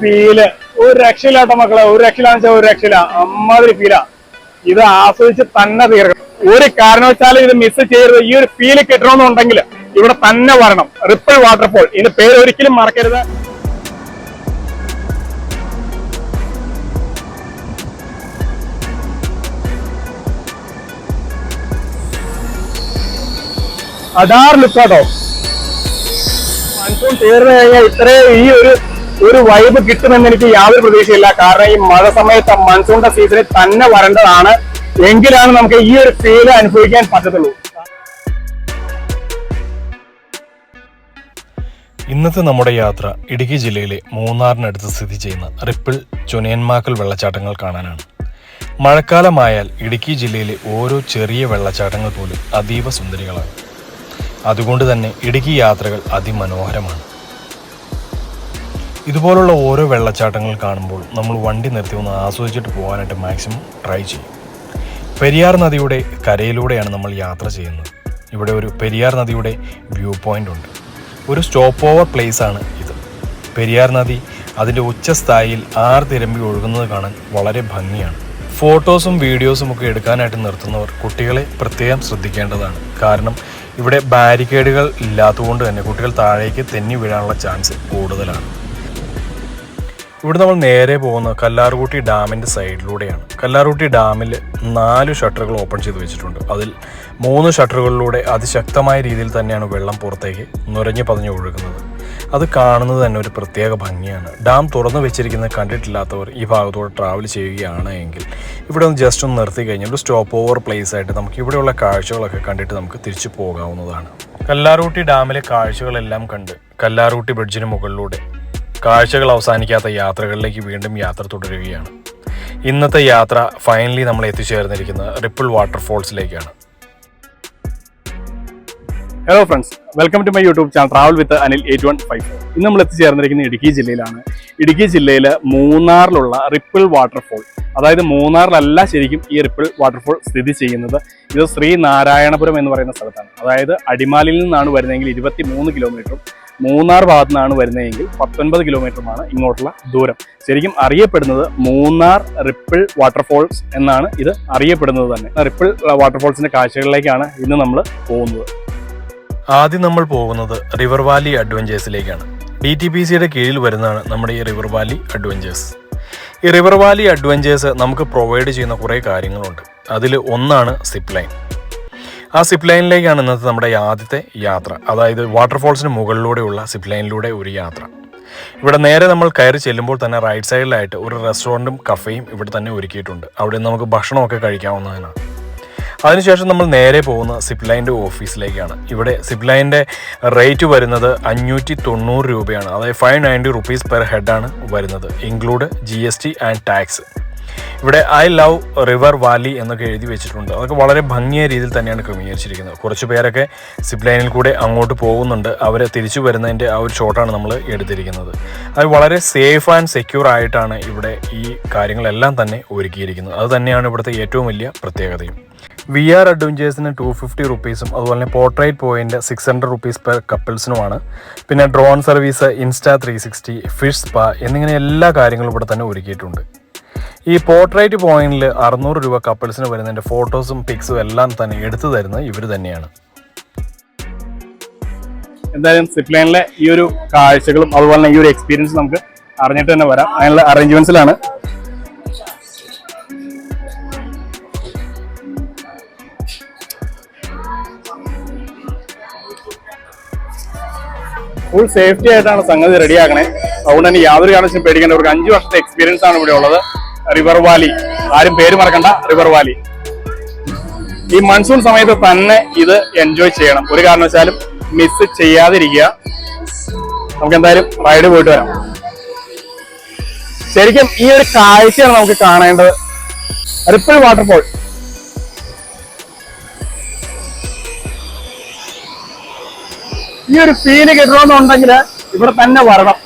Feel ഒരു രക്ഷയില്ലാട്ടോ മക്കളെ ഒരു രക്ഷയിലാന്ന് വെച്ചാൽ ഒരു രക്ഷയില്ല. അമ്മാതിരി ഫീലാ ഇത് ആസ്വദിച്ച് തന്നെ തീർക്കണം. ഒരു കാരണവശാലും ഇത് മിസ് ചെയ്യരുത്. ഈ ഒരു ഫീൽ കിട്ടണമെന്നുണ്ടെങ്കിൽ ഇവിടെ തന്നെ വരണം. റിപ്പിൾ വാട്ടർഫോൾ ഇതിന്റെ പേര് ഒരിക്കലും മറക്കരുത്. അടാർ ലുക്കാട്ടോ. മൺസൂൺ തീർന്നു കഴിഞ്ഞാൽ ഇത്രയും ഈ ഒരു ഒരു വൈബ് കിട്ടുമെന്ന് എനിക്ക് യാതൊരു പ്രതീക്ഷയില്ല. കാരണം ഈ മഴ സമയത്ത് മൺസൂണിന്റെ സീസണിൽ തന്നെ വരേണ്ടതാണ്. എങ്കിലാണ് നമുക്ക് ഈ ഒരു ഫീൽ അനുഭവിക്കാൻ പറ്റത്തുള്ളൂ. ഇന്നത്തെ നമ്മുടെ യാത്ര ഇടുക്കി ജില്ലയിലെ മൂന്നാറിനടുത്ത് സ്ഥിതി ചെയ്യുന്ന റിപ്പിൾ ചുനയന്മാക്കൽ വെള്ളച്ചാട്ടങ്ങൾ കാണാനാണ്. മഴക്കാലമായാൽ ഇടുക്കി ജില്ലയിലെ ഓരോ ചെറിയ വെള്ളച്ചാട്ടങ്ങൾ പോലും അതീവ സുന്ദരികളാണ്. അതുകൊണ്ട് തന്നെ ഇടുക്കി യാത്രകൾ അതിമനോഹരമാണ്. ഇതുപോലുള്ള ഓരോ വെള്ളച്ചാട്ടങ്ങൾ കാണുമ്പോൾ നമ്മൾ വണ്ടി നിർത്തി ഒന്ന് ആസ്വദിച്ചിട്ട് പോകാനായിട്ട് മാക്സിമം ട്രൈ ചെയ്യും. പെരിയാർ നദിയുടെ കരയിലൂടെയാണ് നമ്മൾ യാത്ര ചെയ്യുന്നത്. ഇവിടെ ഒരു പെരിയാർ നദിയുടെ വ്യൂ പോയിന്റ് ഉണ്ട്. ഒരു സ്റ്റോപ്പ് ഓവർ പ്ലേസ് ആണ് ഇത്. പെരിയാർ നദി അതിന്റെ ഉച്ചസ്ഥായിയിൽ ആർ തിരമ്പി ഒഴുകുന്നത് കാണാൻ വളരെ ഭംഗിയാണ്. ഫോട്ടോസും വീഡിയോസും ഒക്കെ എടുക്കാനായിട്ട് നിർത്തുന്നവർ കുട്ടികളെ പ്രത്യേകം ശ്രദ്ധിക്കേണ്ടതാണ്. കാരണം ഇവിടെ ബാരിക്കേഡുകൾ ഇല്ലാത്തതുകൊണ്ട് തന്നെ കുട്ടികൾ താഴേക്ക് തെന്നി വീഴാനുള്ള ചാൻസ് കൂടുതലാണ്. ഇവിടെ നമ്മൾ നേരെ പോകുന്ന കല്ലാർകുട്ടി ഡാമിന്റെ സൈഡിലൂടെയാണ്. കല്ലാർകുട്ടി ഡാമിൽ നാല് ഷട്ടറുകൾ ഓപ്പൺ ചെയ്ത് വെച്ചിട്ടുണ്ട്. അതിൽ മൂന്ന് ഷട്ടറുകളിലൂടെ അതിശക്തമായ രീതിയിൽ തന്നെയാണ് വെള്ളം പുറത്തേക്ക് നുരഞ്ഞു പതഞ്ഞു ഒഴുകുന്നത്. അത് കാണുന്നത് തന്നെ ഒരു പ്രത്യേക ഭംഗിയാണ്. ഡാം തുറന്നു വെച്ചിരിക്കുന്നത് കണ്ടിട്ടില്ലാത്തവർ ഈ ഭാഗത്തോടെ ട്രാവൽ ചെയ്യുകയാണ് എങ്കിൽ ഇവിടെ ഒന്ന് ജസ്റ്റ് ഒന്ന് നിർത്തി കഴിഞ്ഞാൽ ഒരു സ്റ്റോപ്പ് ഓവർ പ്ലേസ് ആയിട്ട് നമുക്ക് ഇവിടെയുള്ള കാഴ്ചകളൊക്കെ കണ്ടിട്ട് നമുക്ക് തിരിച്ചു പോകാവുന്നതാണ്. കല്ലാറൂട്ടി ഡാമിലെ കാഴ്ചകളെല്ലാം കണ്ട് കല്ലാറൂട്ടി ബ്രിഡ്ജിന് മുകളിലൂടെ കാഴ്ചകൾ അവസാനിക്കാത്ത യാത്രകളിലേക്ക് വീണ്ടും യാത്ര തുടരുകയാണ്. ഇന്നത്തെ യാത്ര ഫൈനലി നമ്മൾ എത്തിച്ചേർന്നിരിക്കുന്നത് ripple വാട്ടർഫോൾസിലേക്കാണ് hello friends welcome to my YouTube channel travel with Anil eight one five ഇന്ന് നമ്മൾ എത്തിച്ചേർന്നിരിക്കുന്നത് ഇടുക്കി ജില്ലയിലാണ്. ഇടുക്കി ജില്ലയിൽ മൂന്നാറിലുള്ള റിപ്പിൾ വാട്ടർഫോൾ അതായത് മൂന്നാറിലല്ല ശരിക്കും ഈ റിപ്പിൾ വാട്ടർഫോൾ സ്ഥിതി ചെയ്യുന്നത്. ഇത് ശ്രീനാരായണപുരം എന്ന് പറയുന്ന സ്ഥലത്താണ്. അതായത് അടിമാലിയിൽ നിന്നാണ് വരുന്നതെങ്കിൽ ഇരുപത്തി മൂന്ന് കിലോമീറ്ററും മൂന്നാർ ഭാഗത്തു നിന്നാണ് വരുന്നതെങ്കിൽ പത്തൊൻപത് കിലോമീറ്ററുമാണ് ഇങ്ങോട്ടുള്ള ദൂരം. ശരിക്കും അറിയപ്പെടുന്നത് മൂന്നാർ റിപ്പിൾ വാട്ടർഫോൾസ് എന്നാണ്. ഇത് അറിയപ്പെടുന്നത് തന്നെ. റിപ്പിൾ വാട്ടർഫോൾസിന്റെ കാഴ്ചകളിലേക്കാണ് ഇന്ന് നമ്മൾ പോകുന്നത്. ആദ്യം നമ്മൾ പോകുന്നത് റിവർ വാലി അഡ്വഞ്ചേഴ്സിലേക്കാണ് ഡി ടി പി സിയുടെ കീഴിൽ വരുന്നതാണ് നമ്മുടെ ഈ റിവർ വാലി അഡ്വഞ്ചേഴ്സ് ഈ റിവർ വാലി അഡ്വഞ്ചേഴ്സ് നമുക്ക് പ്രൊവൈഡ് ചെയ്യുന്ന കുറേ കാര്യങ്ങളുണ്ട്. അതിൽ ഒന്നാണ് സിപ്ലൈൻ ലൈൻ ആ സിപ്പ് ലൈനിലേക്കാണ് ഇന്നത്തെ നമ്മുടെ ആദ്യത്തെ യാത്ര. അതായത് വാട്ടർഫോൾസിന് മുകളിലൂടെയുള്ള സിപ്പ് ലൈനിലൂടെ ഒരു യാത്ര. ഇവിടെ നേരെ നമ്മൾ കയറി ചെല്ലുമ്പോൾ തന്നെ റൈറ്റ് സൈഡിലായിട്ട് ഒരു റെസ്റ്റോറന്റും കഫേയും ഇവിടെ തന്നെ ഒരുക്കിയിട്ടുണ്ട്. അവിടെ നമുക്ക് ഭക്ഷണമൊക്കെ കഴിക്കാവുന്നതിനാണ് അതിനുശേഷം നമ്മൾ നേരെ പോകുന്ന സിപ്പ് ലൈന്റെ ഓഫീസിലേക്കാണ് ഇവിടെ സിപ്പ് ലൈന്റെ റേറ്റ് വരുന്നത് അഞ്ഞൂറ്റി തൊണ്ണൂറ് രൂപയാണ്. അതായത് ഫൈവ് നയന്റി റുപ്പീസ് പെർ ഹെഡാണ് വരുന്നത് include G S T and tax ഇവിടെ ഐ ലവ് റിവർ വാലി എന്നൊക്കെ എഴുതി വെച്ചിട്ടുണ്ട്. അതൊക്കെ വളരെ ഭംഗിയായ രീതിയിൽ തന്നെയാണ് ക്രമീകരിച്ചിരിക്കുന്നത്. കുറച്ച് പേരൊക്കെ സിപ്പ് ലൈനിൽ കൂടെ അങ്ങോട്ട് പോകുന്നുണ്ട്. അവരെ തിരിച്ചു വരുന്നതിന്റെ ആ ഒരു ഷോട്ടാണ് നമ്മൾ എടുത്തിരിക്കുന്നത്. അത് വളരെ സേഫ് ആൻഡ് സെക്യൂർ ആയിട്ടാണ് ഇവിടെ ഈ കാര്യങ്ങളെല്ലാം തന്നെ ഒരുക്കിയിരിക്കുന്നത്. അത് തന്നെയാണ് ഇവിടുത്തെ ഏറ്റവും വലിയ പ്രത്യേകതയും. വി ആർ അഡ്വഞ്ചേഴ്സിന് ടു ഫിഫ്റ്റി റുപ്പീസും അതുപോലെ തന്നെ portrait point six hundred rupees per കപ്പിൾസിനുമാണ് പിന്നെ drone service insta three sixty fish spa എന്നിങ്ങനെ എല്ലാ കാര്യങ്ങളും ഇവിടെ തന്നെ ഒരുക്കിയിട്ടുണ്ട്. ഈ പോർട്രേറ്റ് പോയിന്റിൽ അറുന്നൂറ് രൂപ കപ്പിൾസിന് വരുന്നതിന്റെ ഫോട്ടോസും പിക്സും എല്ലാം തന്നെ എടുത്തു തരുന്നത് ഇവർ തന്നെയാണ്. എന്തായാലും സിപ്ലൈനിലെ ഈ ഒരു കാഴ്ചകളും അതുപോലെ തന്നെ ഈ ഒരു എക്സ്പീരിയൻസ് നമുക്ക് അറിഞ്ഞിട്ട് തന്നെ വരാം. അതിനുള്ള അറേഞ്ച്മെന്റ്സിലാണ് ഫുൾ സേഫ്റ്റി ആയിട്ടാണ് സംഗതി റെഡിയാക്കണേ അതുകൊണ്ട് തന്നെ യാതൊരു കാരണവശാലും പേടിക്കേണ്ട ഒരു അഞ്ച് വർഷത്തെ എക്സ്പീരിയൻസ് ആണ് ഇവിടെ ഉള്ളത്. റിവർ വാലി ആരും പേര് മറക്കണ്ട റിവർ വാലി ഈ മൺസൂൺ സമയത്ത് തന്നെ ഇത് എൻജോയ് ചെയ്യണം. ഒരു കാരണവശാലും മിസ് ചെയ്യാതിരിക്കുക. നമുക്ക് എന്തായാലും റൈഡ് പോയിട്ട് വരാം. ശരിക്കും ഈ ഒരു കാഴ്ചയാണ് നമുക്ക് കാണേണ്ടത്. റിപ്പിൾ വാട്ടർഫോൾ ഈ ഒരു ഫീൽ കിട്ടണമെന്നുണ്ടെങ്കിൽ ഇവിടെ തന്നെ വരണം.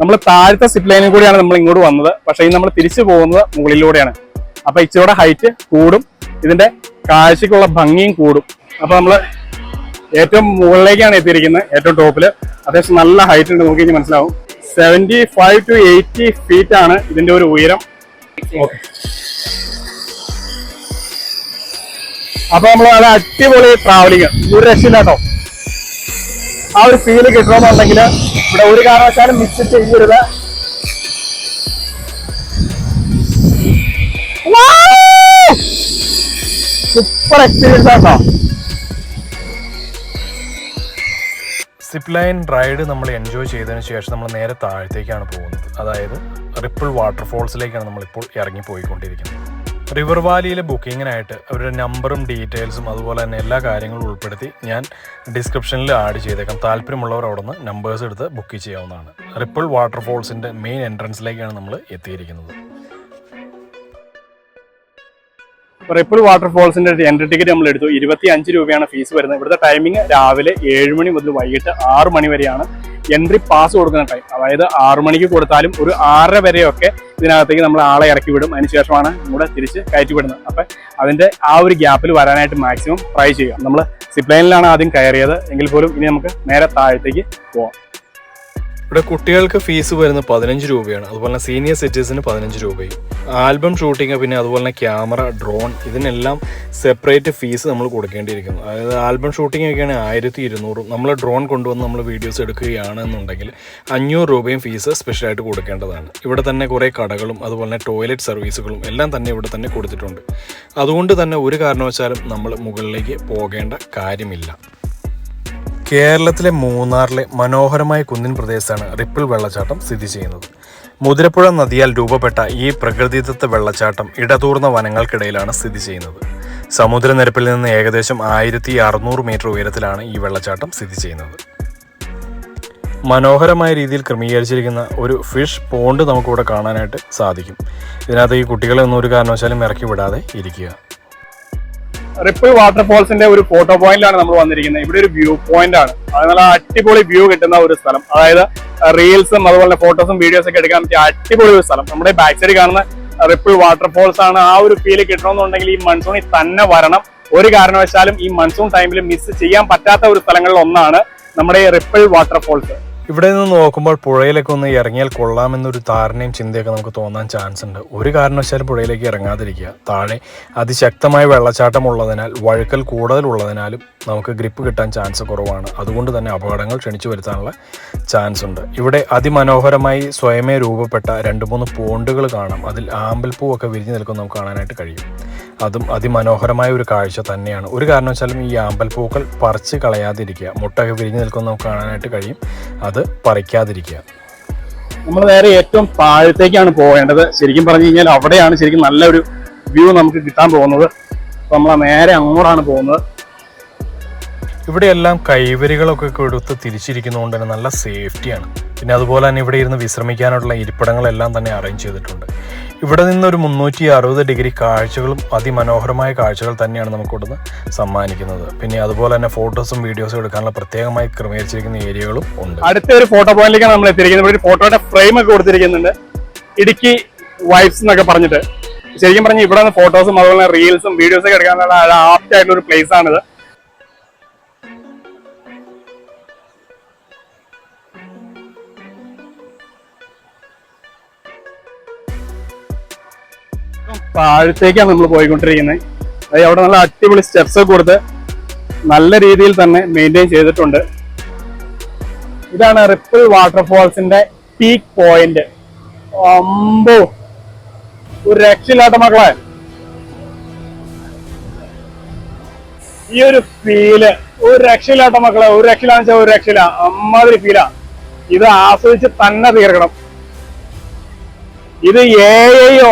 നമ്മൾ താഴത്തെ സിപ്പ് ലൈനിൽ കൂടിയാണ് നമ്മൾ ഇങ്ങോട്ട് വന്നത്. പക്ഷേ ഇനി നമ്മൾ തിരിച്ചു പോകുന്നത് മുകളിലൂടെയാണ്. അപ്പൊ ഇച്ചിരിയുടെ ഹൈറ്റ് കൂടും. ഇതിന്റെ കാഴ്ചക്കുള്ള ഭംഗിയും കൂടും. അപ്പൊ നമ്മൾ ഏറ്റവും മുകളിലേക്കാണ് എത്തിയിരിക്കുന്നത് ഏറ്റവും ടോപ്പിൽ അത്യാവശ്യം നല്ല ഹൈറ്റ് ഉണ്ട് നോക്കി മനസ്സിലാവും. Seventy five to eighty feet ആണ് ഇതിന്റെ ഒരു ഉയരം. ഓക്കെ അപ്പൊ നമ്മൾ നല്ല അടിപൊളി ട്രാവലിങ് ഒരു രക്ഷയില്ല കേട്ടോ ആ ഒരു ഫീൽ കിട്ടണമെന്നുണ്ടെങ്കിൽ ഇവിടെ ഒരു കാരണവശാലും മിസ് ചെയ്യരുത്. സൂപ്പർ എക്സ്പീരിയൻസ് ആട്ടോ. സിപ്പ് ലൈൻ റൈഡ് നമ്മൾ എൻജോയ് ചെയ്തതിന് ശേഷം നമ്മൾ നേരെ താഴത്തേക്കാണ് പോകുന്നത്. അതായത് റിപ്പിൾ വാട്ടർഫോൾസിലേക്കാണ് നമ്മളിപ്പോൾ ഇറങ്ങി പോയിക്കൊണ്ടിരിക്കുന്നത് റിവർ വാലിയിലെ ബുക്കിങ്ങിനായിട്ട് അവരുടെ നമ്പറും ഡീറ്റെയിൽസും അതുപോലെ തന്നെ എല്ലാ കാര്യങ്ങളും ഉൾപ്പെടുത്തി ഞാൻ ഡിസ്ക്രിപ്ഷനിൽ ആഡ് ചെയ്തേക്കാം. താല്പര്യമുള്ളവർ അവിടെ നിന്ന് നമ്പേഴ്സ് എടുത്ത് ബുക്ക് ചെയ്യാവുന്നതാണ്. റിപ്പിൾ വാട്ടർഫോൾസിന്റെ മെയിൻ എൻട്രൻസിലേക്കാണ് നമ്മൾ എത്തിയിരിക്കുന്നത്. റിപ്പിൾ വാട്ടർഫോൾസിന്റെ എൻട്രി ടിക്കറ്റ് നമ്മൾ എടുത്തു. ഇരുപത്തി അഞ്ച് രൂപയാണ് ഫീസ് വരുന്നത്. ഇവിടുത്തെ ടൈമിംഗ് രാവിലെ ഏഴ് മണി മുതൽ വൈകിട്ട് ആറ് മണി വരെയാണ് എൻട്രി പാസ് കൊടുക്കുന്ന ടൈം അതായത് ആറ് മണിക്ക് കൊടുത്താലും ഒരു ആറര വരെയൊക്കെ ഇതിനകത്തേക്ക് നമ്മൾ ആളെ ഇറക്കി വിടും. അതിനുശേഷമാണ് ഇവിടെ തിരിച്ച് കയറ്റി വിടുന്നത്. അപ്പം അതിന്റെ ആ ഒരു ഗ്യാപ്പിൽ വരാനായിട്ട് മാക്സിമം ട്രൈ ചെയ്യുക. നമ്മൾ സിപ്ലൈനിലാണ് ആദ്യം കയറിയത്. എങ്കിൽ പോലും ഇനി നമുക്ക് നേരെ താഴത്തേക്ക് പോവാം. ഇവിടെ കുട്ടികൾക്ക് ഫീസ് വരുന്നത് പതിനഞ്ച് രൂപയാണ്. അതുപോലെ തന്നെ സീനിയർ സിറ്റിസന് പതിനഞ്ച് രൂപയും. ആൽബം ഷൂട്ടിങ് പിന്നെ അതുപോലെ തന്നെ ക്യാമറ ഡ്രോൺ ഇതിനെല്ലാം സെപ്പറേറ്റ് ഫീസ് നമ്മൾ കൊടുക്കേണ്ടിയിരിക്കുന്നു. അതായത് ആൽബം ഷൂട്ടിംഗ് ഒക്കെയാണ് ആയിരത്തി ഇരുന്നൂറും. നമ്മൾ ഡ്രോൺ കൊണ്ടുവന്ന് നമ്മൾ വീഡിയോസ് എടുക്കുകയാണെന്നുണ്ടെങ്കിൽ അഞ്ഞൂറ് രൂപയും ഫീസ് സ്പെഷ്യലായിട്ട് കൊടുക്കേണ്ടതാണ്. ഇവിടെ തന്നെ കുറേ കടകളും അതുപോലെ തന്നെ ടോയ്ലറ്റ് സർവീസുകളും എല്ലാം തന്നെ ഇവിടെ തന്നെ കൊടുത്തിട്ടുണ്ട്. അതുകൊണ്ട് തന്നെ ഒരു കാരണവശാലും നമ്മൾ മുകളിലേക്ക് പോകേണ്ട കാര്യമില്ല. കേരളത്തിലെ മൂന്നാറിലെ മനോഹരമായ കുന്നിൻ പ്രദേശത്താണ് റിപ്പിൾ വെള്ളച്ചാട്ടം സ്ഥിതി ചെയ്യുന്നത്. മുതിരപ്പുഴ നദിയാൽ രൂപപ്പെട്ട ഈ പ്രകൃതിദത്ത വെള്ളച്ചാട്ടം ഇടതൂർന്ന വനങ്ങൾക്കിടയിലാണ് സ്ഥിതി ചെയ്യുന്നത്. സമുദ്രനിരപ്പിൽ നിന്ന് ഏകദേശം ആയിരത്തി അറുന്നൂറ് മീറ്റർ ഉയരത്തിലാണ് ഈ വെള്ളച്ചാട്ടം സ്ഥിതി ചെയ്യുന്നത്. മനോഹരമായ രീതിയിൽ ക്രമീകരിച്ചിരിക്കുന്ന ഒരു ഫിഷ് പോണ്ട് നമുക്കിവിടെ കാണാനായിട്ട് സാധിക്കും. ഇതിനകത്ത് ഈ കുട്ടികളെ ഒന്നും ഒരു കാരണവശാലും ഇറക്കി വിടാതെ ഇരിക്കുക. റിപ്പിൾ വാട്ടർഫോൾസിന്റെ ഒരു ഫോട്ടോ പോയിന്റാണ് നമ്മൾ വന്നിരിക്കുന്നത്. ഇവിടെ ഒരു വ്യൂ പോയിന്റ് ആണ്. അത് നല്ല അടിപൊളി വ്യൂ കിട്ടുന്ന ഒരു സ്ഥലം. അതായത് റീൽസും അതുപോലെ ഫോട്ടോസും വീഡിയോസ് ഒക്കെ എടുക്കാൻ പറ്റിയ അടിപൊളി ഒരു സ്ഥലം. നമ്മുടെ ബാക്ക് സൈഡ് കാണുന്ന റിപ്പിൾ വാട്ടർഫോൾസ് ആണ് ആ ഒരു ഫീൽ കിട്ടണമെന്നുണ്ടെങ്കിൽ ഈ മൺസൂണിൽ തന്നെ വരണം. ഒരു കാരണവശാലും ഈ മൺസൂൺ ടൈമിൽ മിസ് ചെയ്യാൻ പറ്റാത്ത ഒരു സ്ഥലങ്ങളിൽ ഒന്നാണ് നമ്മുടെ റിപ്പിൾ വാട്ടർഫോൾസ് ഇവിടെ നിന്ന് നോക്കുമ്പോൾ പുഴയിലൊക്കെ ഒന്ന് ഇറങ്ങിയാൽ കൊള്ളാമെന്നൊരു ധാരണയും ചിന്തയൊക്കെ നമുക്ക് തോന്നാൻ ചാൻസ് ഉണ്ട്. ഒരു കാരണവശാലും പുഴയിലേക്ക് ഇറങ്ങാതിരിക്കുക. താഴെ അതിശക്തമായ വെള്ളച്ചാട്ടം ഉള്ളതിനാൽ വഴുക്കൽ കൂടുതലുള്ളതിനാലും നമുക്ക് ഗ്രിപ്പ് കിട്ടാൻ ചാൻസ് കുറവാണ്. അതുകൊണ്ട് തന്നെ അപകടങ്ങൾ ക്ഷണിച്ചു വരുത്താനുള്ള ചാൻസ് ഉണ്ട്. ഇവിടെ അതിമനോഹരമായി സ്വയമേ രൂപപ്പെട്ട രണ്ട് മൂന്ന് പോണ്ടുകൾ കാണാം. അതിൽ ആമ്പൽപ്പൂവൊക്കെ വിരിഞ്ഞു നിൽക്കുന്ന നമുക്ക് കാണാനായിട്ട് കഴിയും. അതും അതിമനോഹരമായ ഒരു കാഴ്ച തന്നെയാണ്. ഒരു കാരണവശാലും ഈ ആമ്പൽപ്പൂക്കൾ പറിച്ച് കളയാതിരിക്കുക. മുട്ടൊക്കെ വിരിഞ്ഞു നിൽക്കുന്ന നമുക്ക് കാണാനായിട്ട് കഴിയും. അത് പറിക്കാതിരിക്കുക. നമ്മൾ നേരെ ഏറ്റവും താഴത്തേക്കാണ് പോകേണ്ടത് ശരിക്കും പറഞ്ഞു കഴിഞ്ഞാൽ അവിടെയാണ് ശരിക്കും നല്ലൊരു വ്യൂ നമുക്ക് കിട്ടാൻ പോകുന്നത്. അപ്പൊ നമ്മൾ നേരെ അങ്ങോട്ടാണ് പോകുന്നത്. ഇവിടെയെല്ലാം കൈവരികളൊക്കെ കൊടുത്ത് തിരിച്ചിരിക്കുന്നതുകൊണ്ട് തന്നെ നല്ല സേഫ്റ്റിയാണ് പിന്നെ അതുപോലെ തന്നെ ഇവിടെ ഇരുന്ന് വിശ്രമിക്കാനുള്ള ഇരിപ്പിടങ്ങളെല്ലാം തന്നെ അറേഞ്ച് ചെയ്തിട്ടുണ്ട്. ഇവിടെ നിന്നൊരു മുന്നൂറ്റി അറുപത് ഡിഗ്രി കാഴ്ചകളും അതിമനോഹരമായ കാഴ്ചകൾ തന്നെയാണ് നമുക്ക് ഇവിടുന്ന് സമ്മാനിക്കുന്നത്. പിന്നെ അതുപോലെ തന്നെ ഫോട്ടോസും വീഡിയോസും എടുക്കാനുള്ള പ്രത്യേകമായി ക്രമീകരിച്ചിരിക്കുന്ന ഏരിയകളും ഉണ്ട്. അടുത്ത ഒരു ഫോട്ടോ പോയിന്റിലേക്കാണ് നമ്മൾ എത്തിയിരിക്കുന്നത്. ഇവിടെ ഒരു ഫോട്ടോയുടെ ഫ്രെയിം ഒക്കെ കൊടുത്തിരിക്കുന്നുണ്ട്. ഇടുക്കി വൈബ്സ് എന്നൊക്കെ പറഞ്ഞിട്ട്. ശരിക്കും പറഞ്ഞാൽ ഇവിടെ നിന്ന് ഫോട്ടോസും അതുപോലെ റീൽസും വീഡിയോസും ഒക്കെ എടുക്കാനുള്ള ആപ്റ്റ് ആയിട്ടുള്ള ഒരു പ്ലേസ് ആണിത്. താഴത്തേക്കാണ് നമ്മൾ പോയിക്കൊണ്ടിരിക്കുന്നത് അതായത് അവിടെ നല്ല അടിപൊളി സ്റ്റെപ്സ് കൊടുത്ത് നല്ല രീതിയിൽ തന്നെ മെയിന്റെയിൻ ചെയ്തിട്ടുണ്ട്. ഇതാണ് റിപ്പിൾ വാട്ടർഫോൾസിന്റെ പീക്ക് പോയിന്റ് അമ്പോ ഒരു രക്ഷയില്ലാത്ത മക്കളെ. ഈ ഒരു ഫീൽ ഒരു രക്ഷയില്ലാത്ത മക്കളെ ഒരു രക്ഷയിലാന്ന് വെച്ചാൽ ഒരു രക്ഷയില്ല. അമ്മാതിരി ഫീലാ ഇത് ആസ്വദിച്ച് തന്നെ തീർക്കണം. ഇത് എ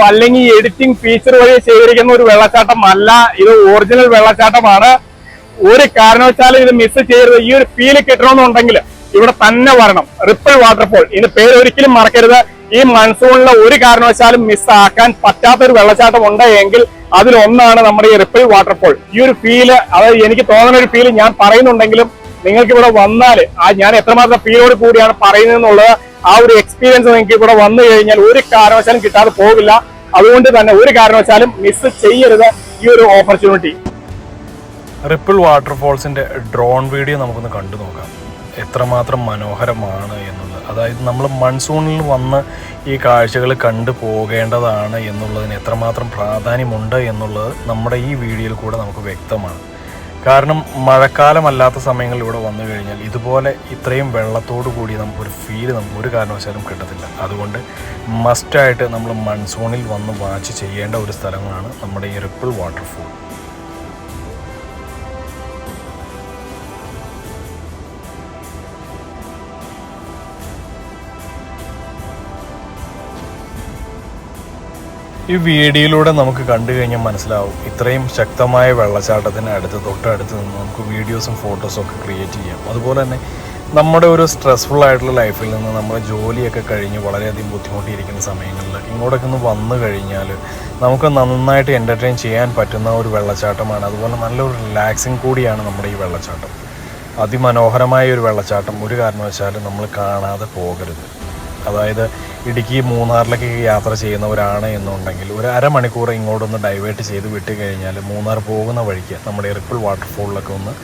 അല്ലെങ്കിൽ എഡിറ്റിംഗ് ഫീച്ചർ വഴി ശേഖരിക്കുന്ന ഒരു വെള്ളച്ചാട്ടം അല്ല ഇത് ഒറിജിനൽ വെള്ളച്ചാട്ടമാണ്. ഒരു കാരണവശാലും ഇത് മിസ് ചെയ്യരുത്. ഈ ഒരു ഫീൽ കിട്ടണമെന്നുണ്ടെങ്കിൽ ഇവിടെ തന്നെ വരണം. റിപ്പിൾ വാട്ടർഫോൾ ഇതിന്റെ പേര് ഒരിക്കലും മറക്കരുത്. ഈ മൺസൂണിലെ ഒരു കാരണവശാലും മിസ് ആക്കാൻ പറ്റാത്ത ഒരു വെള്ളച്ചാട്ടം ഉണ്ട് എങ്കിൽ അതിലൊന്നാണ് നമ്മുടെ ഈ റിപ്പിൾ വാട്ടർഫോൾ ഈ ഒരു ഫീൽ അതായത് എനിക്ക് തോന്നുന്ന ഒരു ഫീൽ ഞാൻ പറയുന്നുണ്ടെങ്കിലും നിങ്ങൾക്ക് ഇവിടെ വന്നാൽ ആ ഞാൻ എത്രമാത്രം ഫീലോട് കൂടിയാണ് പറയുന്നതെന്നുള്ളത് ആ ഒരു എക്സ്പീരിയൻസ് നിങ്ങൾക്ക് ഇവിടെ വന്നു കഴിഞ്ഞാൽ ഒരു കാരണവശാലും കിട്ടാതെ പോകില്ല. അതുകൊണ്ട് തന്നെ ഒരു കാരണവശാലും മിസ് ചെയ്യരുത് ഈ ഒരു ഓപ്പർച്യൂണിറ്റി റിപ്പിൾ വാട്ടർഫോൾസിന്റെ ഡ്രോൺ വീഡിയോ നമുക്കൊന്ന് കണ്ടു നോക്കാം. എത്രമാത്രം മനോഹരമാണ് എന്നുള്ളത്. അതായത് നമ്മൾ മൺസൂണിൽ വന്ന് ഈ കാഴ്ചകൾ കണ്ടു പോകേണ്ടതാണ് എന്നുള്ളതിന് എത്രമാത്രം പ്രാധാന്യമുണ്ട് എന്നുള്ളത് നമ്മുടെ ഈ വീഡിയോയിൽ കൂടെ നമുക്ക് വ്യക്തമാണ്. കാരണം മഴക്കാലമല്ലാത്ത സമയങ്ങളിൽ ഇവിടെ വന്നു കഴിഞ്ഞാൽ ഇതുപോലെ ഇത്രയും വെള്ളത്തോടു കൂടി നമുക്ക് ഒരു ഫീൽ നമുക്ക് ഒരു കാരണവശാലും കിട്ടത്തില്ല. അതുകൊണ്ട് മസ്റ്റായിട്ട് നമ്മൾ മൺസൂണിൽ വന്ന് വാച്ച് ചെയ്യേണ്ട ഒരു സ്ഥലങ്ങളാണ് നമ്മുടെ ഈ റിപ്പിൾ വാട്ടർഫോൾ ഈ വീഡിയോയിലൂടെ നമുക്ക് കണ്ടു കഴിഞ്ഞാൽ മനസ്സിലാവും. ഇത്രയും ശക്തമായ വെള്ളച്ചാട്ടത്തിന് അടുത്ത് തൊട്ടടുത്ത് നിന്ന് നമുക്ക് വീഡിയോസും ഫോട്ടോസും ഒക്കെ ക്രിയേറ്റ് ചെയ്യാം. അതുപോലെ തന്നെ നമ്മുടെ ഒരു സ്ട്രെസ്ഫുൾ ആയിട്ടുള്ള ലൈഫിൽ നിന്ന് നമ്മുടെ ജോലിയൊക്കെ കഴിഞ്ഞ് വളരെയധികം ബുദ്ധിമുട്ടിയിരിക്കുന്ന സമയങ്ങളിൽ ഇങ്ങോട്ടൊക്കെ ഒന്ന് വന്നു കഴിഞ്ഞാൽ നമുക്ക് നന്നായിട്ട് എന്റർടൈൻ ചെയ്യാൻ പറ്റുന്ന ഒരു വെള്ളച്ചാട്ടമാണ്. അതുപോലെ നല്ലൊരു റിലാക്സിങ് കൂടിയാണ് നമ്മുടെ ഈ വെള്ളച്ചാട്ടം. അതിമനോഹരമായ ഒരു വെള്ളച്ചാട്ടം ഒരു കാരണവശാലും നമ്മൾ കാണാതെ പോകരുത്. അതായത് ഇടുക്കി മൂന്നാറിലേക്ക് യാത്ര ചെയ്യുന്നവരാണ് എന്നുണ്ടെങ്കിൽ ഒരു അരമണിക്കൂർ ഇങ്ങോട്ടൊന്ന് ഡൈവേർട്ട് ചെയ്ത് വിട്ട് കഴിഞ്ഞാൽ മൂന്നാർ പോകുന്ന വഴിക്ക് നമ്മുടെ റിപ്പിൾ വാട്ടർഫോളിലൊക്കെ ഒന്ന്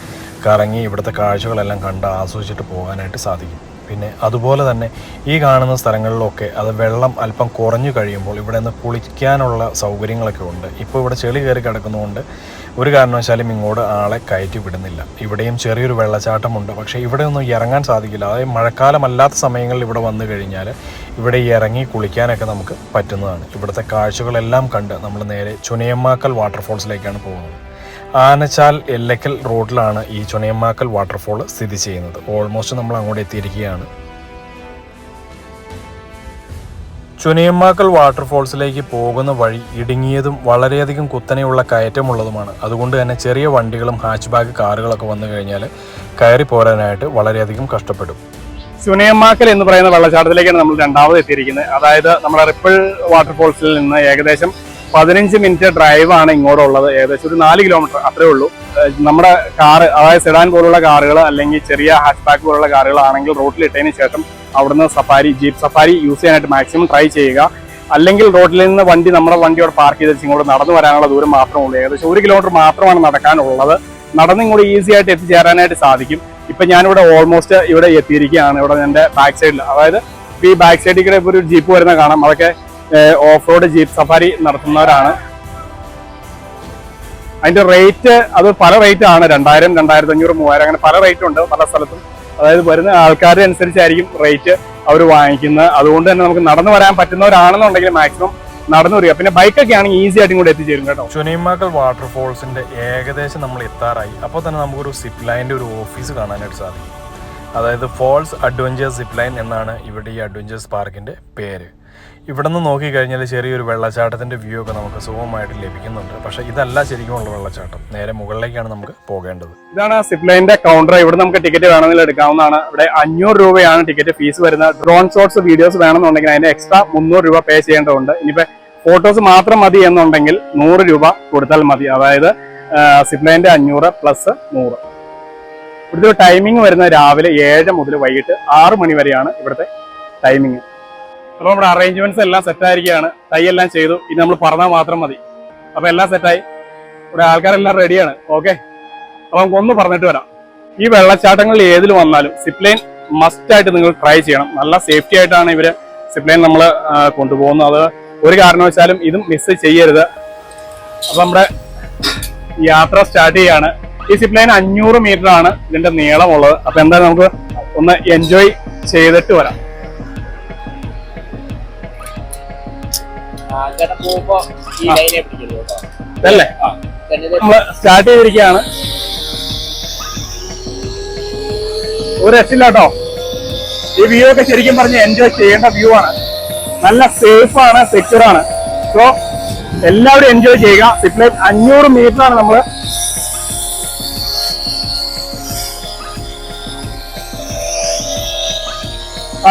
കറങ്ങി ഇവിടുത്തെ കാഴ്ചകളെല്ലാം കണ്ട് ആസ്വദിച്ചിട്ട് പോകാനായിട്ട് സാധിക്കും. പിന്നെ അതുപോലെ തന്നെ ഈ കാണുന്ന സ്ഥലങ്ങളിലൊക്കെ അത് വെള്ളം അല്പം കുറഞ്ഞു കഴിയുമ്പോൾ ഇവിടെ നിന്ന് കുളിക്കാനുള്ള സൗകര്യങ്ങളൊക്കെ ഉണ്ട്. ഇപ്പോൾ ഇവിടെ ചെളി കയറി കിടക്കുന്നതുകൊണ്ട് ഒരു കാരണവശാലും ഇങ്ങോട്ട് ആളെ കയറ്റി വിടുന്നില്ല. ഇവിടെയും ചെറിയൊരു വെള്ളച്ചാട്ടമുണ്ട്. പക്ഷേ ഇവിടെ ഒന്നും ഇറങ്ങാൻ സാധിക്കില്ല. അതായത് മഴക്കാലമല്ലാത്ത സമയങ്ങളിൽ ഇവിടെ വന്നു കഴിഞ്ഞാൽ ഇവിടെ ഇറങ്ങി കുളിക്കാനൊക്കെ നമുക്ക് പറ്റുന്നതാണ്. ഇവിടുത്തെ കാഴ്ചകളെല്ലാം കണ്ട് നമ്മൾ നേരെ ചുനയമ്മാക്കൽ വാട്ടർഫോൾസിലേക്കാണ് പോകുന്നത്. ആനച്ചാൽ എല്ലക്കൽ റോഡിലാണ് ഈ ചുനയമ്മാക്കൽ വാട്ടർഫോൾ സ്ഥിതി ചെയ്യുന്നത്. ഓൾമോസ്റ്റ് നമ്മൾ അങ്ങോട്ട് എത്തിയിരിക്കുകയാണ്. ചുനയമ്മാക്കൽ വാട്ടർഫോൾസിലേക്ക് പോകുന്ന വഴി ഇടുങ്ങിയതും വളരെയധികം കുത്തനെയുള്ള കയറ്റമുള്ളതുമാണ്. അതുകൊണ്ട് തന്നെ ചെറിയ വണ്ടികളും ഹാച്ച് ബാഗ് കാറുകളൊക്കെ വന്നു കഴിഞ്ഞാൽ കയറി പോരാനായിട്ട് വളരെയധികം കഷ്ടപ്പെടും. സുനയമാക്കൽ എന്ന് പറയുന്ന വെള്ളച്ചാട്ടത്തിലേക്കാണ് നമ്മൾ രണ്ടാമത് എത്തിയിരിക്കുന്നത്. അതായത് നമ്മുടെ റിപ്പിൾ വാട്ടർഫോൾസിൽ നിന്ന് ഏകദേശം പതിനഞ്ച് മിനിറ്റ് ഡ്രൈവാണ് ഇങ്ങോട്ടുള്ളത്. ഏകദേശം ഒരു നാല് കിലോമീറ്റർ അത്രേ ഉള്ളൂ. നമ്മുടെ കാറ് അതായത് സെഡാൻ പോലുള്ള കാറുകൾ അല്ലെങ്കിൽ ചെറിയ ഹാച്ച് ബാക്ക് പോലുള്ള കാറുകളാണെങ്കിൽ റോട്ടിൽ ഇട്ടതിന് ശേഷം അവിടുന്ന് സഫാരി ജീപ്പ് സഫാരി യൂസ് ചെയ്യാനായിട്ട് മാക്സിമം ട്രൈ ചെയ്യുക. അല്ലെങ്കിൽ റോഡിൽ നിന്ന് വണ്ടി നമ്മുടെ വണ്ടി അവിടെ പാർക്ക് ചെയ്ത് ഇങ്ങോട്ട് നടന്നു വരാനുള്ള ദൂരം മാത്രമേ ഉള്ളൂ. ഏകദേശം ഒരു കിലോമീറ്റർ മാത്രമാണ് നടക്കാനുള്ളത്. നടന്നും ഇങ്ങോട്ട് ഈസി ആയിട്ട് എത്തിച്ചേരാനായിട്ട് സാധിക്കും. ഇപ്പൊ ഞാനിവിടെ ഓൾമോസ്റ്റ് ഇവിടെ എത്തിയിരിക്കുകയാണ്. ഇവിടെ എന്റെ ബാക്ക് സൈഡിൽ അതായത് ഇപ്പം ഈ ബാക്ക് സൈഡിൽ കൂടെ ഇപ്പോൾ ഒരു ജീപ്പ് വരുന്ന കാണാം. അതൊക്കെ ഓഫ് റോഡ് ജീപ്പ് സഫാരി നടത്തുന്നവരാണ്. അതിന്റെ റേറ്റ് അത് പല റേറ്റ് ആണ്. രണ്ടായിരം രണ്ടായിരത്തി അഞ്ഞൂറ് മൂവായിരം അങ്ങനെ പല റേറ്റ് ഉണ്ട് പല സ്ഥലത്തും. അതായത് വരുന്ന ആൾക്കാരുടെ അനുസരിച്ചായിരിക്കും റേറ്റ് അവർ വാങ്ങിക്കുന്നത്. അതുകൊണ്ട് തന്നെ നമുക്ക് നടന്നു വരാൻ പറ്റുന്നവരാണെന്നുണ്ടെങ്കിൽ മാക്സിമം നടന്നു വരിക പിന്നെ ബൈക്കൊക്കെ ആണെങ്കിൽ ഈസി ആയിട്ടും കൂടെ എത്തിച്ചേരും കേട്ടോ. ചുനിമാക്കൽ വാട്ടർഫോൾസിന്റെ ഏകദേശം നമ്മൾ എത്താറായി. അപ്പോൾ തന്നെ നമുക്കൊരു സിപ്പ് ലൈന്റെ ഒരു ഓഫീസ് കാണാനായിട്ട് സാധിക്കും. അതായത് ഫോൾസ് അഡ്വഞ്ചേഴ്സ് സിപ്പ് ലൈൻ എന്നാണ് ഇവിടെ ഈ അഡ്വഞ്ചേഴ്സ് പാർക്കിന്റെ പേര്. ഇവിടെ നിന്ന് നോക്കിക്കഴിഞ്ഞാൽ ചെറിയൊരു വെള്ളച്ചാട്ടത്തിന്റെ വ്യൂ ഒക്കെ നമുക്ക് സുഖമായിട്ട് ലഭിക്കുന്നുണ്ട്. പക്ഷെ ഇതല്ല ശരിക്കുമുള്ള വെള്ളച്ചാട്ടം. നേരെ മുകളിലേക്കാണ് നമുക്ക് പോകേണ്ടത്. ഇതാണ് സിപ്പ് ലൈനിന്റെ കൗണ്ടർ ഇവിടെ നമുക്ക് ടിക്കറ്റ് വേണമെങ്കിൽ എടുക്കാവുന്നതാണ്. ഇവിടെ അഞ്ഞൂറ് രൂപയാണ് ടിക്കറ്റ് ഫീസ് വരുന്നത്. ഡ്രോൺ ഷോട്ട്സ് വീഡിയോസ് വേണമെന്നുണ്ടെങ്കിൽ അതിന്റെ എക്സ്ട്രാ മുന്നൂറ് രൂപ പേ ചെയ്യേണ്ടതുണ്ട്. ഇനിയിപ്പോ ഫോട്ടോസ് മാത്രം മതി എന്നുണ്ടെങ്കിൽ നൂറ് രൂപ കൊടുത്താൽ മതി. അതായത് സിപ്ലൈന്റെ അഞ്ഞൂറ് പ്ലസ് നൂറ്. ഇവിടുത്തെ ടൈമിംഗ് വരുന്നത് രാവിലെ ഏഴ് മുതൽ വൈകിട്ട് ആറ് മണി വരെയാണ് ഇവിടുത്തെ ടൈമിംഗ് അപ്പോൾ നമ്മുടെ അറേഞ്ച്മെന്റ്സ് എല്ലാം സെറ്റ് ആയിരിക്കുകയാണ്. എല്ലാം ചെയ്തു. ഇനി നമ്മൾ പറഞ്ഞാൽ മാത്രം മതി. അപ്പൊ എല്ലാം സെറ്റായി ഇവിടെ ആൾക്കാരെല്ലാം റെഡിയാണ് ഓക്കെ അപ്പൊ നമുക്ക് ഒന്ന് പറഞ്ഞിട്ട് വരാം. ഈ വെള്ളച്ചാട്ടങ്ങളിൽ ഏതിൽ വന്നാലും സിപ്ലൈൻ മസ്റ്റ് ആയിട്ട് നിങ്ങൾ ട്രൈ ചെയ്യണം. നല്ല സേഫ്റ്റി ആയിട്ടാണ് ഇവർ സിപ്ലൈൻ നമ്മൾ കൊണ്ടുപോകുന്നത്. ഒരു കാരണവശാലും ഇതും മിസ് ചെയ്യരുത്. അപ്പൊ നമ്മുടെ യാത്ര സ്റ്റാർട്ട് ചെയ്യാണ്. ഈ സിപ്ലൈൻ അഞ്ഞൂറ് മീറ്റർ ആണ് ഇതിന്റെ നീളമുള്ളത്. അപ്പൊ എന്തായാലും നമുക്ക് ഒന്ന് എൻജോയ് ചെയ്തിട്ട് വരാം. പോകുമ്പോ ഈ ലൈനെ കേട്ടോ. നമ്മൾ സ്റ്റാർട്ട് ചെയ്തിരിക്കുകയാണ്. ഒരു രക്ഷയില്ല കേട്ടോ. ഈ വ്യൂ ഒക്കെ ശരിക്കും പറഞ്ഞ് എൻജോയ് ചെയ്യേണ്ട വ്യൂ ആണ്. നല്ല സേഫ് ആണ് സെക്യൂർ ആണ്. സോ എല്ലാവരും എൻജോയ് ചെയ്യുക. സിപ്ലൈൻ അഞ്ഞൂറ് മീറ്റർ ആണ് നമ്മൾ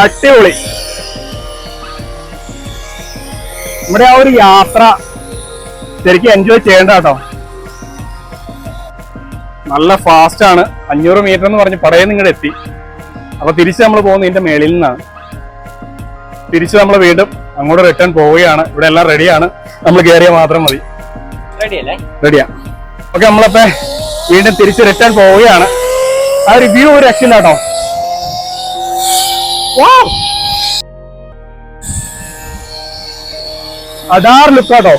അടിപൊളി. നമ്മുടെ ആ ഒരു യാത്ര ശരിക്കും എൻജോയ് ചെയ്യേണ്ട കേട്ടോ നല്ല ഫാസ്റ്റ് ആണ്. അഞ്ഞൂറ് മീറ്റർ എന്ന് പറഞ്ഞ് പടയെ നിങ്ങളുടെ എത്തി. അപ്പൊ തിരിച്ച് നമ്മൾ പോകുന്നത് ഇതിന്റെ മേളിൽ നിന്നാണ്. തിരിച്ച് നമ്മൾ വീണ്ടും അങ്ങോട്ട് റിട്ടേൺ പോവുകയാണ്. ഇവിടെ എല്ലാം റെഡിയാണ് നമ്മൾ കയറിയാൽ മാത്രം മതി. റെഡിയാ ഓക്കെ നമ്മളപ്പോ വീണ്ടും തിരിച്ച് റിട്ടേൺ പോവുകയാണ്. ആ ഒരു വ്യൂ ഒരു രക്ഷയില്ല കേട്ടോ അടാർ ലുക്ക് കേട്ടോ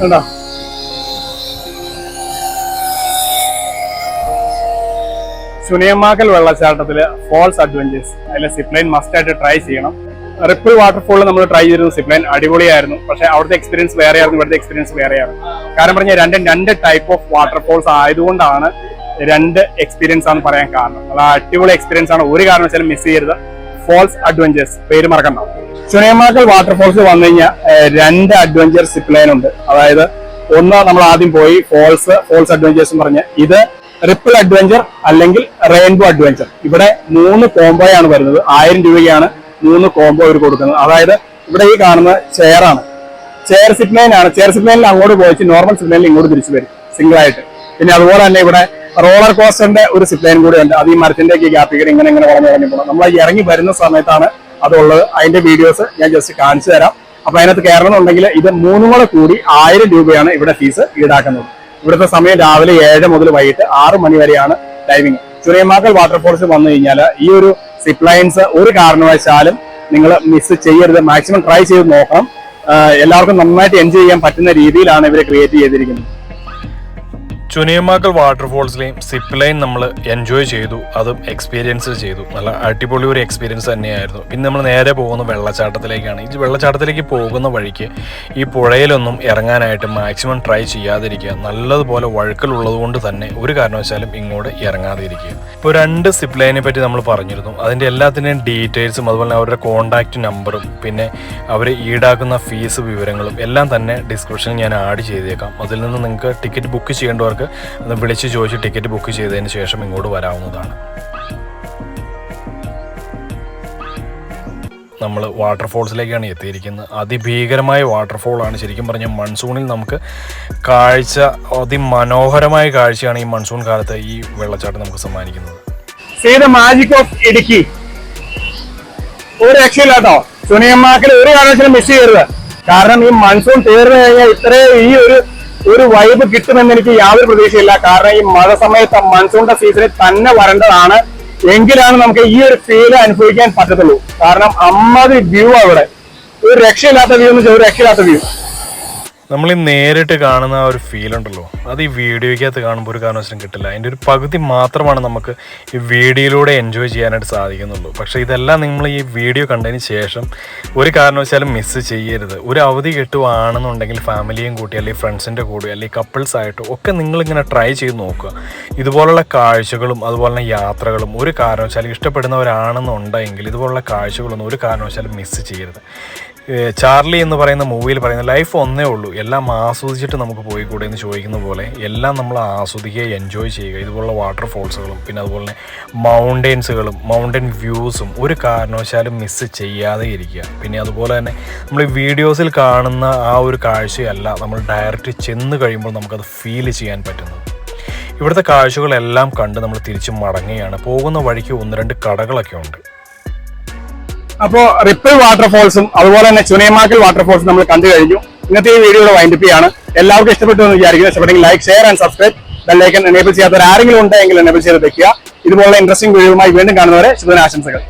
കണ്ടോ സുനിയമാക്കൽ വെള്ളച്ചാട്ടത്തിൽ ഫോൾസ് അഡ്വഞ്ചേഴ്സ് അതിലെ സിപ്ലൈൻ മസ്റ്റ് ആയിട്ട് ട്രൈ ചെയ്യണം. റിപ്പിൾ വാട്ടർഫോളിൽ നമ്മൾ ട്രൈ ചെയ്തിരുന്ന സിപ്ലൈൻ അടിപൊളിയായിരുന്നു. പക്ഷെ അവിടുത്തെ എക്സ്പീരിയൻസ് വേറെയായിരുന്നു ഇവിടുത്തെ എക്സ്പീരിയൻസ് വേറെയായിരുന്നു. കാരണം പറഞ്ഞാൽ രണ്ട് രണ്ട് ടൈപ്പ് ഓഫ് വാട്ടർഫോൾസ് ആയതുകൊണ്ടാണ് രണ്ട് എക്സ്പീരിയൻസ് ആണ് പറയാൻ കാരണം. അടിപൊളി എക്സ്പീരിയൻസ് ആണ്. ഒരു കാരണവശാലും മിസ് ചെയ്യരുത്. ഫോൾസ് അഡ്വഞ്ചേഴ്സ് പേര് മറക്കണ്ട. ചുനയമാക്കൽ വാട്ടർഫോൾസ് വന്നു കഴിഞ്ഞാൽ രണ്ട് അഡ്വഞ്ചർ സിപ്പ് ലൈൻ ഉണ്ട്. അതായത് ഒന്ന് നമ്മൾ ആദ്യം പോയി ഫോൾസ് ഫോൾസ് അഡ്വഞ്ചേഴ്സ് പറഞ്ഞ്. ഇത് റിപ്പിൾ അഡ്വഞ്ചർ അല്ലെങ്കിൽ റെയിൻബോ അഡ്വഞ്ചർ ഇവിടെ മൂന്ന് കോംബോയാണ് വരുന്നത്. ആയിരം രൂപയാണ് മൂന്ന് കോംബോ ഇവർ കൊടുക്കുന്നത്. അതായത് ഇവിടെ ഈ കാണുന്ന ചെയറാണ് ചെയർ സിപ്പ് ലൈൻ ആണ്. ചെയർ സിപ്പ് ലൈനിൽ അങ്ങോട്ട് പോയിച്ച് നോർമൽ സിപ്പ് ലൈനിൽ ഇങ്ങോട്ട് തിരിച്ചു വരും. സിംഗിൾ ആയിട്ട്. പിന്നെ അതുപോലെ തന്നെ ഇവിടെ റോളർ കോസ്റ്ററിന്റെ ഒരു സിപ്ലൈൻ ലൈൻ കൂടി ഉണ്ട്. അത് ഈ മരത്തിന്റെ ഒക്കെ ഗ്യാപ്പിൽ ഇങ്ങനെ ഇങ്ങനെ വളഞ്ഞു വളഞ്ഞു പോകണം നമ്മൾ ഇറങ്ങി വരുന്ന സമയത്താണ് അതുള്ളത്. അതിന്റെ വീഡിയോസ് ഞാൻ ജസ്റ്റ് കാണിച്ചു തരാം. അപ്പൊ അതിനകത്ത് കയറണമെന്നുണ്ടെങ്കിൽ ഇത് മൂന്നും കൂടെ കൂടി ആയിരം രൂപയാണ് ഇവിടെ ഫീസ് ഈടാക്കുന്നത്. ഇവിടുത്തെ സമയം രാവിലെ ഏഴ് മുതൽ വൈകിട്ട് ആറ് മണി വരെയാണ് ടൈമിംഗ് ചുരയമാക്കൽ വാട്ടർഫോൾസ് വന്നു കഴിഞ്ഞാൽ ഈ ഒരു സിപ്ലൈൻസ് ഒരു കാരണവശാലും നിങ്ങൾ മിസ് ചെയ്യരുത്. മാക്സിമം ട്രൈ ചെയ്ത് നോക്കണം. എല്ലാവർക്കും നന്നായിട്ട് എൻജോയ് ചെയ്യാൻ പറ്റുന്ന രീതിയിലാണ് ഇവർ ക്രിയേറ്റ് ചെയ്തിരിക്കുന്നത്. ചുനിയമാക്കൽ വാട്ടർഫോൾസിലെയും സിപ്പ് ലൈൻ നമ്മൾ എൻജോയ് ചെയ്തു. അതും എക്സ്പീരിയൻസ് ചെയ്തു. നല്ല അടിപൊളി ഒരു എക്സ്പീരിയൻസ് തന്നെയായിരുന്നു. പിന്നെ നമ്മൾ നേരെ പോകുന്ന വെള്ളച്ചാട്ടത്തിലേക്കാണ്. ഈ വെള്ളച്ചാട്ടത്തിലേക്ക് പോകുന്ന വഴിക്ക് ഈ പുഴയിലൊന്നും ഇറങ്ങാനായിട്ട് മാക്സിമം ട്രൈ ചെയ്യാതിരിക്കുക. നല്ലതുപോലെ വഴുക്കലുള്ളത് കൊണ്ട് തന്നെ ഒരു കാരണവശാലും ഇങ്ങോട്ട് ഇറങ്ങാതെ ഇരിക്കുക ഇപ്പോൾ രണ്ട് സിപ്പ് ലൈനെ പറ്റി നമ്മൾ പറഞ്ഞിരുന്നു. അതിന്റെ എല്ലാത്തിന്റെയും ഡീറ്റെയിൽസും അതുപോലെ അവരുടെ കോൺടാക്റ്റ് നമ്പറും പിന്നെ അവർ ഈടാക്കുന്ന ഫീസ് വിവരങ്ങളും എല്ലാം തന്നെ ഡിസ്ക്രിപ്ഷനിൽ ഞാൻ ആഡ് ചെയ്തേക്കാം. അതിൽ നിന്ന് നിങ്ങൾക്ക് ടിക്കറ്റ് ബുക്ക് ചെയ്യേണ്ടവർക്ക് വിളിച്ച് ചോദിച്ച് ടിക്കറ്റ് ബുക്ക് ചെയ്തതിന് ശേഷം ഇങ്ങോട്ട് വരാവുന്നതാണ്. നമ്മൾ വാട്ടർഫോൾസിലേക്കാണ് എത്തിയിരിക്കുന്നത്. അതിഭീകരമായ വാട്ടർഫോളാണ് ശരിക്കും പറഞ്ഞാൽ മൺസൂണിൽ നമുക്ക് കാഴ്ച അതിമനോഹരമായ കാഴ്ചയാണ് ഈ മൺസൂൺ കാലത്ത് ഈ വെള്ളച്ചാട്ടം നമുക്ക് സമ്മാനിക്കുന്നത്. Magic of Idukki. ഒരു രക്ഷയില്ല കേട്ടോ. ഒരു കാരണത്തിനും മിസ് ചെയ്യരുത്. കാരണം ഈ മൺസൂൺ തീർന്നു കഴിഞ്ഞാൽ ഇത്രയും ഈ ഒരു ഒരു വൈബ് കിട്ടുമെന്ന് എനിക്ക് യാതൊരു പ്രതീക്ഷയില്ല. കാരണം ഈ മഴ സമയത്ത് മൺസൂണിന്റെ സീസണിൽ തന്നെ വരേണ്ടതാണ് എങ്കിലാണ് നമുക്ക് ഈ ഒരു ഫീൽ അനുഭവിക്കാൻ പറ്റത്തുള്ളൂ. കാരണം അമ്മത് വ്യൂ അവിടെ. ഒരു രക്ഷയില്ലാത്ത വ്യൂ എന്ന് വെച്ചാൽ ഒരു രക്ഷയില്ലാത്ത വ്യൂ നമ്മൾ ഈ നേരിട്ട് കാണുന്ന ആ ഒരു ഫീൽ ഉണ്ടല്ലോ. അത് ഈ വീഡിയോയ്ക്കകത്ത് കാണുമ്പോൾ ഒരു കാരണവശാലും കിട്ടില്ല. അതിന്റെ ഒരു പകുതി മാത്രമാണ് നമുക്ക് ഈ വീഡിയോയിലൂടെ എൻജോയ് ചെയ്യാനായിട്ട് സാധിക്കുന്നുള്ളൂ. പക്ഷേ ഇതെല്ലാം നിങ്ങൾ ഈ വീഡിയോ കണ്ടതിന് ശേഷം ഒരു കാരണവശാലും മിസ്സ് ചെയ്യരുത്. ഒരു അവധി കിട്ടുവാണെന്നുണ്ടെങ്കിൽ ഫാമിലിയും കൂട്ടി അല്ലെങ്കിൽ ഫ്രണ്ട്സിന്റെ കൂടെ അല്ലെങ്കിൽ കപ്പിൾസ് ആയിട്ടോ ഒക്കെ നിങ്ങളിങ്ങനെ ട്രൈ ചെയ്ത് നോക്കുക. ഇതുപോലുള്ള കാഴ്ചകളും അതുപോലെ തന്നെ യാത്രകളും ഒരു കാരണവശാലും ഇഷ്ടപ്പെടുന്നവരാണെന്നുണ്ടെങ്കിൽ ഇതുപോലുള്ള കാഴ്ചകളൊന്നും ഒരു കാരണവശാലും മിസ്സ് ചെയ്യരുത്. ചാർലി എന്ന് പറയുന്ന മൂവിയിൽ പറയുന്ന ലൈഫ് ഒന്നേ ഉള്ളൂ. എല്ലാം ആസ്വദിച്ചിട്ട് നമുക്ക് പോയി കൂടെ എന്ന് ചോദിക്കുന്ന പോലെ എല്ലാം നമ്മൾ ആസ്വദിക്കുക എൻജോയ് ചെയ്യുക. ഇതുപോലുള്ള വാട്ടർഫോൾസുകളും പിന്നെ അതുപോലെ തന്നെ മൗണ്ടെയ്ൻസുകളും മൗണ്ടൻ വ്യൂസും ഒരു കാരണവശാലും മിസ്സ് ചെയ്യാതെ ഇരിക്കുക. പിന്നെ അതുപോലെ തന്നെ നമ്മൾ വീഡിയോസിൽ കാണുന്ന ആ ഒരു കാഴ്ചയല്ല നമ്മൾ ഡയറക്റ്റ് ചെന്ന് കഴിയുമ്പോൾ നമുക്കത് ഫീൽ ചെയ്യാൻ പറ്റുന്നത്. ഇവിടുത്തെ കാഴ്ചകളെല്ലാം കണ്ട് നമ്മൾ തിരിച്ചു മടങ്ങുകയാണ്. പോകുന്ന വഴിക്ക് ഒന്ന് രണ്ട് കടകളൊക്കെ ഉണ്ട്. അപ്പോ റിപ്പിൾ വാട്ടർഫോൾസും അതുപോലെ തന്നെ ചുനയമാക്കൽ വാട്ടർഫോൾസും നമ്മൾ കണ്ടു കഴിഞ്ഞു. ഇന്നത്തെ ഈ വീഡിയോയുടെ വൈൻഡിപ്പിയാണ് എല്ലാവർക്കും ഇഷ്ടപ്പെട്ടു എന്ന് വിചാരിക്കുന്നു. ഇഷ്ടപ്പെട്ടെങ്കിൽ ലൈക്ക് ഷെയർ ആൻഡ് സബ്സ്ക്രൈബ് ബെല്ലൈക്കൻ എനേബിൾ ചെയ്യാത്തവർ ആരെങ്കിലും ഉണ്ടെങ്കിൽ എനേബിൾ ചെയ്ത് വെക്കുക. ഇതുപോലുള്ള ഇൻട്രസ്റ്റിംഗ് വീഡിയോയുമായി വീണ്ടും കാണുന്നവരെ ശുഭദിനാശംസകൾ